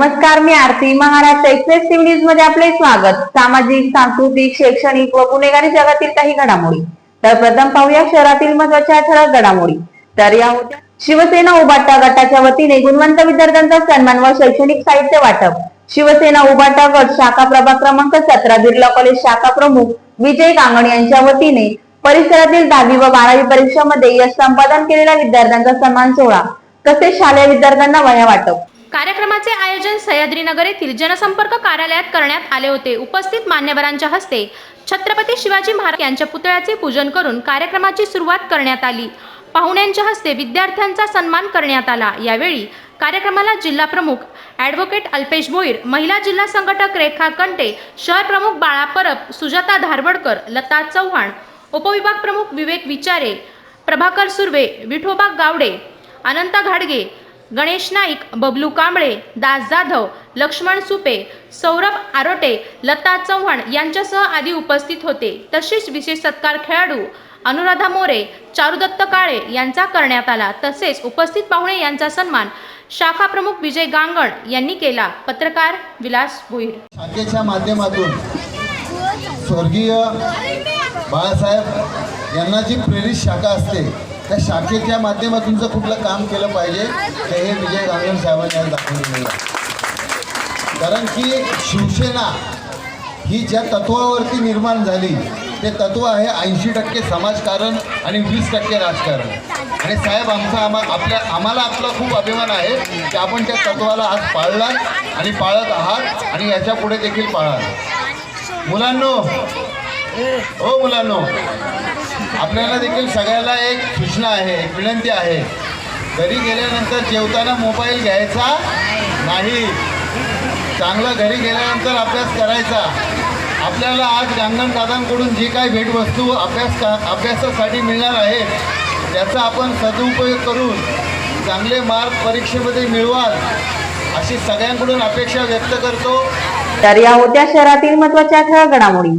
नमस्कार मी Aarti Maharashtra express TV न्यूजमध्ये आपले स्वागत. सामाजिक सांस्कृतिक शैक्षणिक व गुन्हेगारी जगातील काही घडामोडी. तर प्रथम पाहूया शहरातील महत्त्वाच्या ठळक घडामोडी. तर या होत्या. शिवसेना उबाटा गटाच्या वतीने गुणवंत विद्यार्थ्यांचा सन्मान व शैक्षणिक साहित्य वाटप. शिवसेना उबाटा गट शाखा प्रभाग क्रमांक सतरा बिर्ला कॉलेज शाखा प्रमुख विजय कांगण यांच्या वतीने परिसरातील दहावी व बारावी परीक्षामध्ये यश संपादन केलेल्या विद्यार्थ्यांचा सन्मान सोहळा. तसेच शालेय विद्यार्थ्यांना वह्या वाटप. कार्यक्रमाचे आयोजन सह्याद्रीनगर येथील जनसंपर्क कार्यालयात करण्यात आले होते. उपस्थित मान्यवरांच्या हस्ते छत्रपती शिवाजी महाराज यांच्या पुतळ्याचे पूजन करून कार्यक्रमाची सुरुवात करण्यात आली. पाहुण्यांच्या हस्ते विद्यार्थ्यांचा सन्मान करण्यात आला. यावेळी कार्यक्रमाला जिल्हा प्रमुख ॲडव्होकेट अल्पेश भोईर महिला जिल्हा संघटक रेखा कंटे शहर प्रमुख बाळा परब सुजाता धारवडकर लता चव्हाण उपविभाग प्रमुख विवेक विचारे प्रभाकर सुर्वे विठोबा गावडे अनंत घाडगे गणेश नाईक बबलू कांबळे दास जाधव लक्ष्मण सुपे सौरभ आरोटे लता चव्हाण यांच्यासह आदी उपस्थित होते. तसेच विशेष सत्कार खेळाडू अनुराधा मोरे चारुदत्त काळे यांचा करण्यात आला. तसेच उपस्थित पाहुणे यांचा सन्मान शाखा प्रमुख विजय गांगण यांनी केला. पत्रकार विलास भोईर. शाखेच्या माध्यमातून स्वर्गीय बाळासाहेब यांना जी प्रेरित शाखा असते त्या शाखेच्या माध्यमातून जर कुठलं काम केलं पाहिजे तर हे विजय गांगण साहेबांनी आज दाखवून आहे. कारण की शिवसेना ही ज्या तत्वावरती निर्माण झाली ते तत्व आहे ऐंशी टक्के समाजकारण आणि वीस टक्के राजकारण. आणि साहेब आमचा आम्हा आपल्या आम्हाला आपला खूप अभिमान आहे की आपण त्या तत्वाला आज पाळला आणि पाळत आहात आणि याच्यापुढे देखील पाळाल. मुलांनो हो मुलांनो. आपल्याला देखील सगळ्याला एक सूचना आहे एक विनंती आहे. घरी गेल्यानंतर जेवताना मोबाईल घ्यायचा नाही. चांगला घरी गेल्यानंतर अभ्यास करायचा. आपल्याला आज गांगण दादांकडून जी काही भेटवस्तू अभ्यास का अभ्यासासाठी मिळणार आहे त्याचा आपण सदुपयोग करून चांगले मार्क परीक्षेमध्ये मिळवाल अशी सगळ्यांकडून अपेक्षा व्यक्त करतो. तर या होत्या शहरातील महत्त्वाच्या ठळक घडामोडी